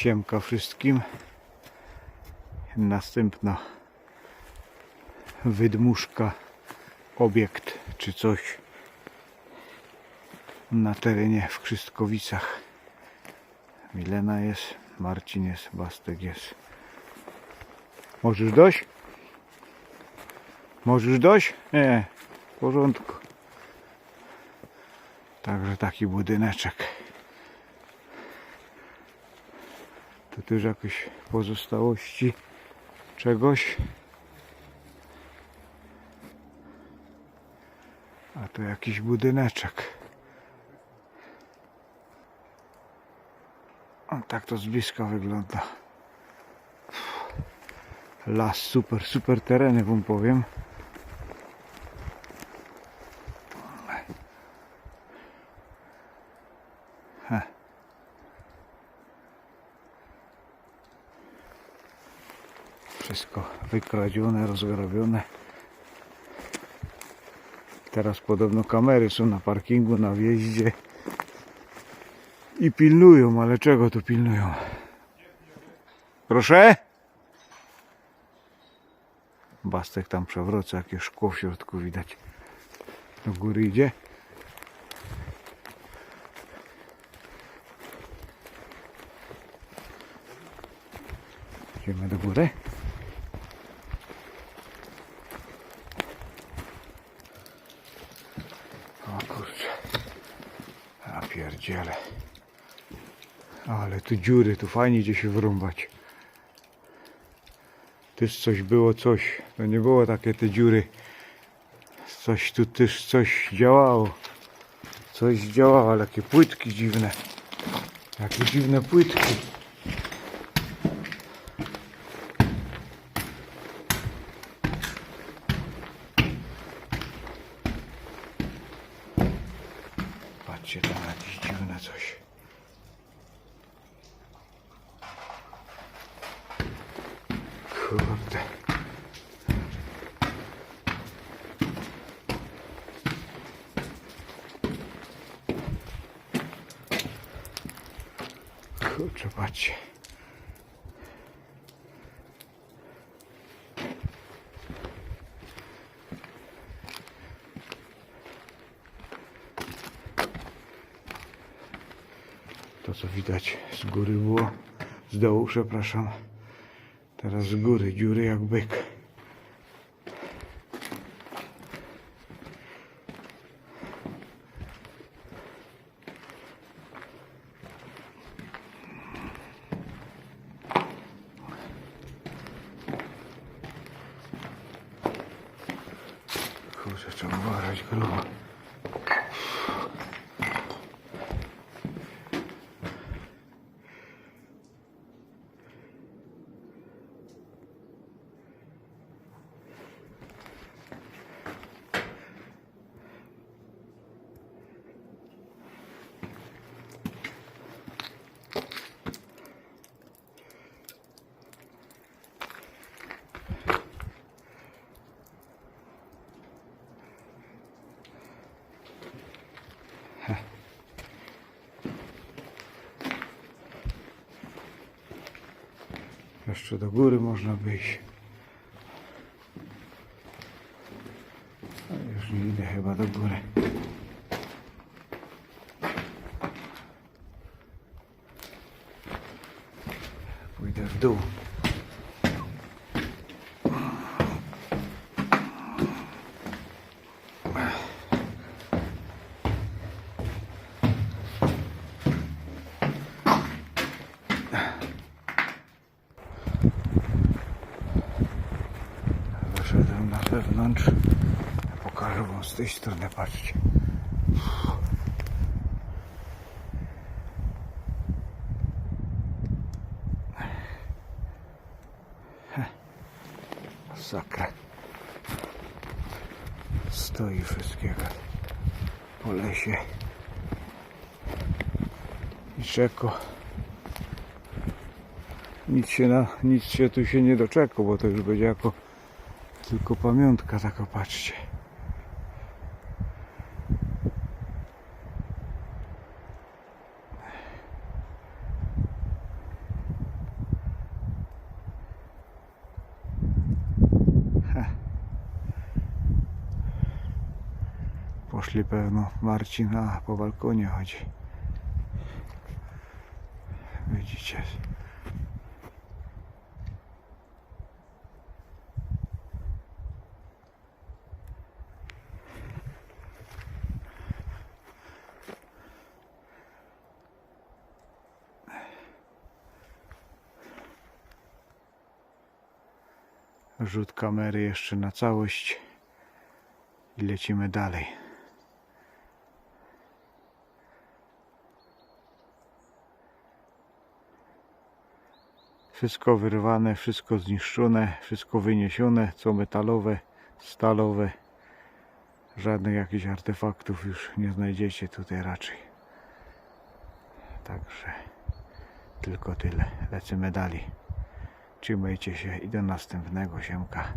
Siemka wszystkim. Następna wydmuszka, obiekt czy coś na terenie w Krzystkowicach. Milena jest, Marcin jest, Bastek jest. Możesz dojść? Możesz dojść? Nie, w porządku. Także taki budyneczek. Tu też jakieś pozostałości czegoś. A to jakiś budyneczek. Tak to z bliska wygląda. Las, super, super tereny wam powiem. Heh. Wszystko wykradzione, rozgrabione. Teraz podobno kamery są na parkingu, na wjeździe i pilnują, ale czego tu pilnują? Proszę? Bastek tam przewraca, jakieś szkło w środku widać. Do góry idzie. Idziemy do góry. O kurczę. A pierdziele. Ale tu dziury, tu fajnie idzie się wrąbać. Też coś było, coś. To nie było takie te dziury. Coś tu też coś działało. Coś działało, ale jakie płytki dziwne. Jakie dziwne płytki. Patrzcie tam jakieś dziwne coś. Kurde. Kurczę, patrzcie. To co widać z góry było, z dołu przepraszam. Teraz z góry dziury jak byk. Kurczę, trzeba grubo. Jeszcze do góry można wyjść. A już nie idę chyba do góry. Pójdę w dół. Wyszedłem na zewnątrz. Pokażę wam z tej strony, patrzcie. Sakra. Stoi wszystkiego po lesie. I czeko. Nic się, na, nic się tu się nie doczekał, bo to już będzie jako tylko pamiątka taka, patrzcie. Ha. Poszli pewno Marcin, a po balkonie chodzi. Widzicie? Rzut kamery jeszcze na całość i lecimy dalej. Wszystko wyrwane, wszystko zniszczone, wszystko wyniesione, co metalowe, stalowe. Żadnych jakichś artefaktów już nie znajdziecie tutaj raczej. Także tylko tyle. Lecimy dalej. Trzymajcie się i do następnego siemka.